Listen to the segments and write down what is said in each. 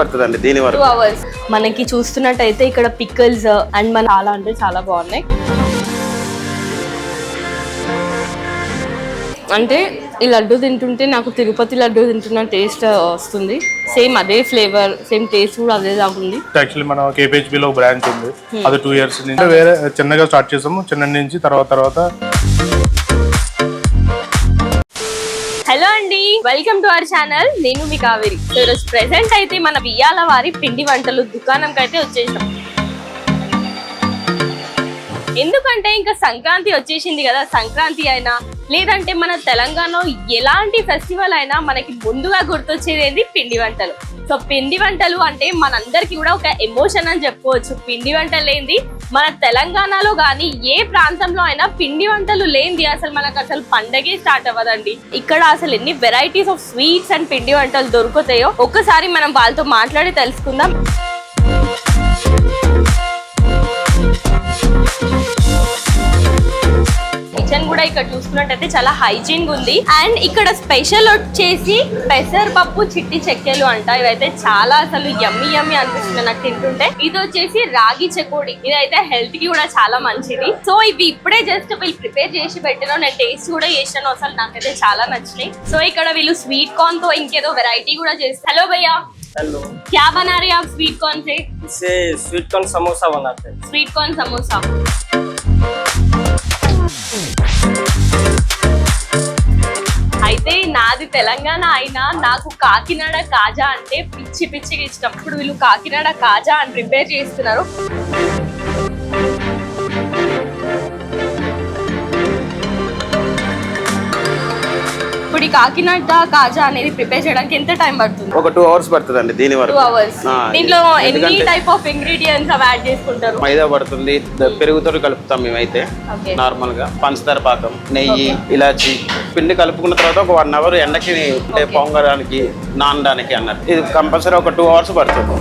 పడుతుంది అండి దీని వరకు. అవర్స్ మనకి చూస్తున్నట్టయితే ఇక్కడ పిక్కల్స్ అండ్ మన చాలా అంటే చాలా బాగున్నాయి. అంటే ఈ లడ్డు తింటుంటే నాకు తిరుపతి లడ్డు తింటున్న టేస్ట్ వస్తుంది. సేమ్ అదే ఫ్లేవర్ సేమ్ టేస్ట్ కూడా అదే లాగుంది యాక్చువల్లీ మన KPHB లో బ్రాంచ్ ఉంది. అది టూ ఇయర్స్ నుంచి. వేరే చిన్నగా స్టార్ట్ చేసాము. చిన్న నుంచి తర్వాత తర్వాత హలో అండి వెల్కమ్ టు అవర్ ఛానల్. నేను మీ కావేరి. సో ఈరోజు ప్రెసెంట్ అయితే మన బియ్యాల వారి పిండి వంటలు దుకాణంకి అయితే వచ్చేసాం. ఎందుకంటే ఇంకా సంక్రాంతి వచ్చేసింది కదా సంక్రాంతి అయినా లేదంటే మన తెలంగాణలో ఎలాంటి ఫెస్టివల్ అయినా మనకి ముందుగా గుర్తొచ్చేది ఏంటి పిండి వంటలు. సో పిండి వంటలు అంటే మనందరికీ కూడా ఒక ఎమోషన్ అని చెప్పుకోవచ్చు. పిండి వంటలు ఏంది? మన తెలంగాణలో కానీ ఏ ప్రాంతంలో అయినా పిండి వంటలు లేనిది అసలు మనకు అసలు పండగే స్టార్ట్ అవ్వదండి. ఇక్కడ అసలు ఎన్ని వెరైటీస్ ఆఫ్ స్వీట్స్ అండ్ పిండి వంటలు దొరుకుతాయో ఒక్కసారి మనం వాళ్ళతో మాట్లాడి తెలుసుకుందాం. కూడా ఇక్కడ చూసుకున్నట్టయితే చాలా హైజీన్ ఉంది అండ్ ఇక్కడ స్పెషల్ వచ్చేసి పెసరపప్పు చిట్టి చెక్కలు అంట ఇవైతే చాలా అసలు యమ్మి యమ్మి అనిపిస్తుంది నాకు తింటుంటే ఇది వచ్చేసి రాగి చెకోడి ఇదైతే హెల్త్ కి కూడా చాలా మంచిది సో ఇవి ఇప్పుడే జస్ట్ వీళ్ళు ప్రిపేర్ చేసి పెట్టిన నేను టేస్ట్ కూడా చేసాను అసలు నాకైతే చాలా నచ్చినాయి సో ఇక్కడ వీళ్ళు స్వీట్ కార్న్ తో ఇంకేదో వెరైటీ కూడా చేస్తారు హలో భయ్యా हेलो क्या बना रहे हैं आप स्वीट कॉर्न से इससे स्वीट कॉर्न समोसा बनाते हैं स्वीट कॉर्न समोसा అయితే నాది తెలంగాణ అయినా నాకు కాకినాడ కాజా అంటే పిచ్చి పిచ్చిగా ఇష్టం. ఇప్పుడు వీళ్ళు కాకినాడ కాజా అని ప్రిపేర్ చేస్తున్నారు. ఇప్పుడు ఈ కాకినాడ కాజా అనేది ప్రిపేర్ చేయడానికి ఎంత టైం పడుతుంది? ఒక టూ అవర్స్ పడుతుంది అండి దీని టూ వరకు అవర్స్ దీంట్లో ఎన్ని టైప్ ఆఫ్ ఇంగ్రీడియంట్స్ అవి యాడ్ చేసుకుంటారు? మైదా పడుతుంది పెరుగుతో కలుపుతాం మేమైతే నార్మల్గా పంచదార పాకం నెయ్యి ఇలాచి పిండి కలుపుకున్న తర్వాత ఒక వన్ అవర్ ఎండకి పొంగడానికి నానడానికి అన్నట్టు. ఇది కంపల్సరీ ఒక టూ అవర్స్ పడుతుంది.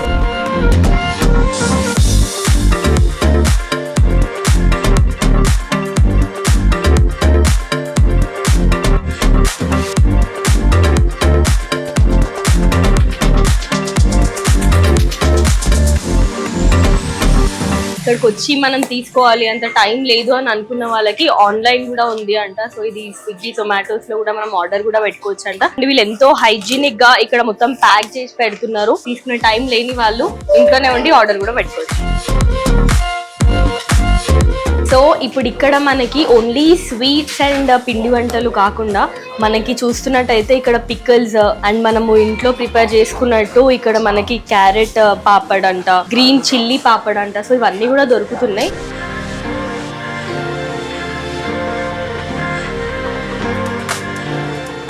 ఇక్కడికి వచ్చి మనం తీసుకోవాలి అంత టైం లేదు అని అనుకున్న వాళ్ళకి ఆన్లైన్ కూడా ఉంది అంట. సో ఇది స్విగ్గీ జొమాటోస్లో కూడా మనం ఆర్డర్ కూడా పెట్టుకోవచ్చు అంట అండ్ వీళ్ళు ఎంతో హైజీనిక్గా ఇక్కడ మొత్తం ప్యాక్ చేసి పెడుతున్నారు. తీసుకునే టైం లేని వాళ్ళు ఇంట్లోనే ఉండి ఆర్డర్ కూడా పెట్టుకోవచ్చు. సో ఇప్పుడు ఇక్కడ మనకి ఓన్లీ స్వీట్స్ అండ్ పిండి వంటలు కాకుండా మనకి చూస్తున్నట్టయితే ఇక్కడ పిక్కల్స్ అండ్ uh, మనము ఇంట్లో ప్రిపేర్ చేసుకున్నట్టు ఇక్కడ మనకి క్యారెట్ పాపడ్ అంట గ్రీన్ చిల్లీ పాపడ్ అంట సో ఇవన్నీ కూడా దొరుకుతున్నాయి.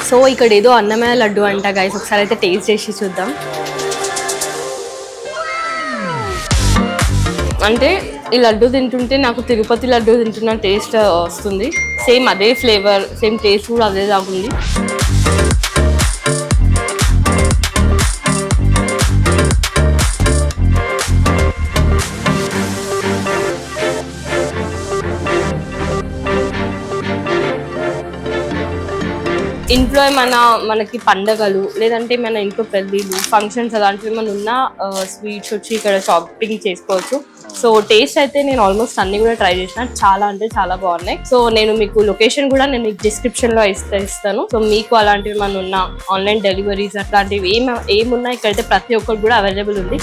సో ఇక్కడ ఏదో అన్నమయ లడ్డు అంట గైస్ ఒకసారి అయితే టేస్ట్ చేసి చూద్దాం. అంటే ఈ లడ్డు తింటుంటే నాకు తిరుపతి లడ్డు తింటున్న టేస్ట్ వస్తుంది. సేమ్ అదే ఫ్లేవర్ సేమ్ టేస్ట్ కూడా అదే లాగుంది ఇంట్లో ఏమైనా మనకి పండగలు లేదంటే మన ఇంట్లో పెళ్ళిళ్ళు ఫంక్షన్స్ అలాంటివి ఏమైనా ఉన్నా స్వీట్స్ వచ్చి ఇక్కడ షాపింగ్ చేసుకోవచ్చు. సో టేస్ట్ అయితే నేను ఆల్మోస్ట్ అన్ని కూడా ట్రై చేసిన. చాలా అంటే చాలా బాగున్నాయి. సో నేను మీకు లొకేషన్ కూడా నేను డిస్క్రిప్షన్లో ఇస్తా ఇస్తాను. సో మీకు అలాంటివి ఏమైనా ఉన్నా ఆన్లైన్ డెలివరీస్ అట్లాంటివి ఏం ఏమున్నా ఇక్కడైతే ప్రతి ఒక్కరు కూడా అవైలబుల్ ఉంది.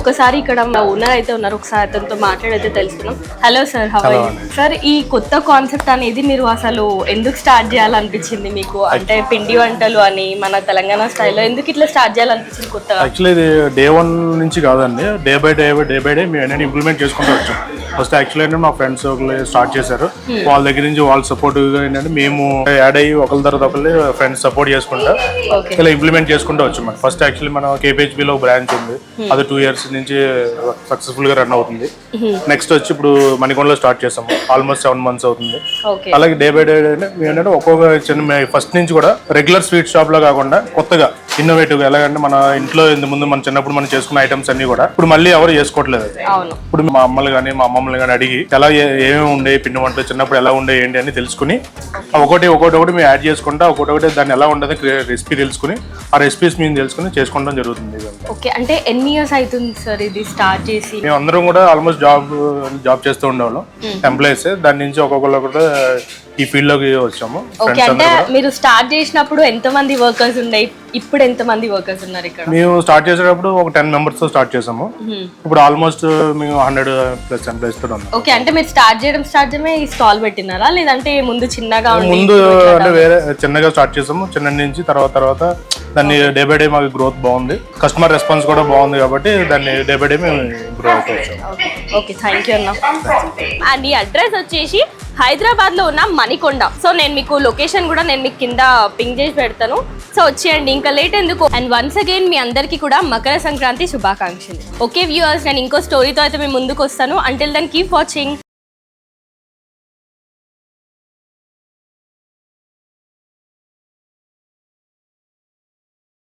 ఒకసారి ఇక్కడ మా ఓనర్ అయితే ఉన్నారు. ఒకసారి అతనితో మాట్లాడైతే తెలుసుకున్నాం హలో సార్ హవై సార్ ఈ కొత్త కాన్సెప్ట్ అనేది మీరు అసలు ఎందుకు స్టార్ట్ చేయాలనిపించింది మీకు? అంటే పిండి వంటలు అని మన తెలంగాణ స్టైల్లో ఎందుకు ఇట్లా స్టార్ట్ చేయాలనిపించింది కొత్తగా? యాక్చువల్లీ ఇది డే వన్ నుంచి కాదండి. Day by day day by day మేము అన్ని ఇంప్లిమెంట్ చేసుకుంటూ వచ్చాం. ఫస్ట్ యాక్చువల్లీ ఏంటంటే మా ఫ్రెండ్స్ ఒకళ్ళు స్టార్ట్ చేశారు. వాళ్ళ దగ్గర నుంచి వాళ్ళ సపోర్ట్ ఏంటంటే మేము యాడ్ అయ్యి ఒకరి తర్వాత ఒకళ్ళు ఫ్రెండ్స్ సపోర్ట్ చేసుకుంటా ఇలా ఇంప్లిమెంట్ చేసుకుంటూ వచ్చాం. ఫస్ట్ యాక్చువల్లీ మన KPHB లో బ్రాంచ్ ఉంది. అది టూ ఇయర్స్ నుంచి సక్సెస్ఫుల్గా రన్ అవుతుంది నెక్స్ట్ వచ్చి ఇప్పుడు మణికొండలో స్టార్ట్ చేసాము ఆల్మోస్ట్ సెవెన్ మంత్స్ అవుతుంది. అలాగే డే బై డే ఏంటంటే ఒక్కొక్క చిన్న ఫస్ట్ నుంచి కూడా రెగ్యులర్ స్వీట్ షాప్లో కాకుండా కొత్తగా ఇన్నోవేటివ్ ఎలాగంటే మన ఇంట్లో ఇంత ముందు మన చిన్నప్పుడు మనం చేసుకున్న ఐటమ్స్ అన్ని కూడా ఇప్పుడు మళ్ళీ ఎవరు చేసుకోవట్లేదు. ఇప్పుడు మా అమ్మలు కానీ మా అమ్మమ్మలు కానీ అడిగి ఎలా ఏమేమి ఉండే పిండి వంటలు చిన్నప్పుడు ఎలా ఉండే ఏంటి అని తెలుసుకుని ఒకటి ఒకటి ఒకటి మేము యాడ్ చేసుకుంటా ఒకటి ఒకటి దాన్ని ఎలా ఉండదు రెసిపీ తెలుసుకుని ఆ రెసిపీస్ మేము తెలుసుకుని చేసుకోవడం జరుగుతుంది ఓకే అంటే ఎన్ని ఇయర్స్ అవుతుంది సార్ ఇది స్టార్ట్ చేసి? మేము అందరం కూడా ఆల్మోస్ట్ జాబ్ జాబ్ చేస్తూ ఉండేవాళ్ళం. ఎంప్లాయీస్ దాని నుంచి ఒక్కొక్కరు కూడా ఈ ఫీల్డ్లోకి వచ్చాము ఓకే అంటే మీరు స్టార్ట్ చేసినప్పుడు ఎంత మంది వర్కర్స్ ఉన్నాయి ఇప్పుడు ఎంత మంది వర్కర్స్ ఉన్నారు ఇక్కడ? మేము స్టార్ట్ చేసేటప్పుడు ఒక టెన్ మెంబర్స్తో స్టార్ట్ చేసాము. ఇప్పుడు ఆల్మోస్ట్ మేము హండ్రెడ్ ప్లస్ ఎంప్లాయీస్తో ఉన్నాం. ఓకే అంటే మీరు స్టార్ట్ చేయడం స్టార్ట్ చేయడమే ఈ స్టాల్ పెట్టినారా? లేదంటే ముందు చిన్నగా ముందు అంటే వేరే చిన్నగా స్టార్ట్ చేసాము. చిన్న నుంచి తర్వాత తర్వాత దాన్ని డే బై డే మాకు గ్రోత్ బాగుంది. కస్టమర్ రెస్పాన్స్ కూడా బాగుంది కాబట్టి దాన్ని డే బై డే మేము ఇంప్రూవ్ అవుతాం ఓకే థ్యాంక్ యూ అన్న. అండ్ ఈ అడ్రస్ వచ్చేసి హైదరాబాద్లో ఉన్న మణికొండ. సో నేను మీకు లొకేషన్ కూడా నేను మీకు కింద పింగ్ చేసి పెడతాను. సో వచ్చేయండి ఇంకా లేట్ ఎందుకు? అండ్ వన్స్ అగైన్ మీ అందరికీ కూడా మకర సంక్రాంతి శుభాకాంక్షలు. ఓకే వ్యూవర్స్ నేను ఇంకో స్టోరీతో అయితే మేము ముందుకు వస్తాను. Until then keep watching